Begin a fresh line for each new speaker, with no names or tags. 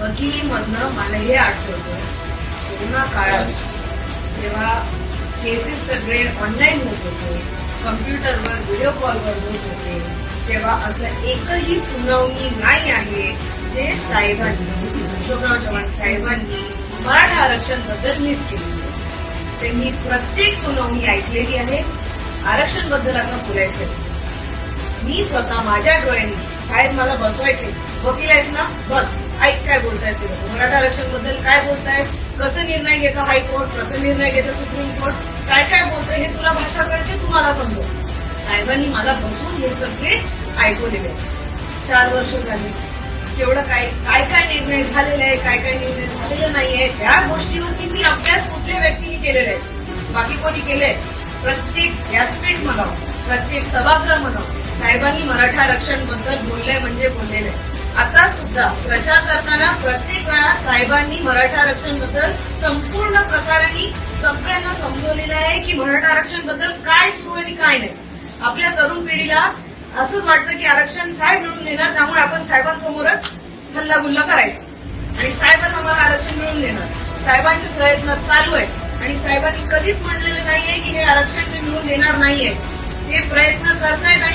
वकिलीमधनं मला हे आठवतं. कोरोना काळात जेव्हा केसेस सगळे ऑनलाईन होत होते कम्प्युटरवर व्हिडिओ कॉलवर होत होते तेव्हा असं एकही सुनावणी नाही आहे जे साहेबांनी अशोकराव चव्हाण साहेबांनी मराठा आरक्षणबद्दल मिस केली. त्यांनी प्रत्येक सुनावणी ऐकलेली आहे. आरक्षणबद्दल आता बोलायचं मी स्वतः माझ्या डोळ्यांनी साहेब मला बसवायचे. वकील आहेस ना? बस. ऐक काय बोलतायत ते मराठा आरक्षणबद्दल काय बोलताय कसं निर्णय घेतं हायकोर्ट कसं निर्णय घेतं सुप्रीम कोर्ट? काय काय बोलतंय हे तुला भाषा कळते? तुम्हाला समजव. साहेबांनी मला बसून हे सगळे ऐकवलेले चार वर्ष झाली. केवढं काय काय काय निर्णय झालेले आहे काय काय निर्णय झालेले नाहीये त्या गोष्टीवरती मी अभ्यास कुठल्या व्यक्तीने केलेला आहे? बाकी कोणी केलंय? प्रत्येक व्यासपीठ मला प्रत्येक सभागृह म्हणावं साहेबांनी मराठा आरक्षणबद्दल बोलले म्हणजे बोललेले. आता सुद्धा प्रचार करताना प्रत्येक वेळा साहेबांनी मराठा आरक्षणबद्दल संपूर्ण प्रकारांनी सगळ्यांना समजवलेलं आहे की मराठा आरक्षणबद्दल काय सुरू आणि काय नाही. आपल्या तरुण पिढीला असंच वाटतं की आरक्षण साहेब मिळून देणार त्यामुळे आपण साहेबांसमोरच हल्लागुल्ला करायचा. आणि साहेबांना आम्हाला आरक्षण मिळून देणार. साहेबांचे प्रयत्न चालू आहेत. आणि साहेबांनी कधीच म्हणलेलं नाहीये की हे आरक्षण मी मिळून देणार नाहीये. हे प्रयत्न करतायत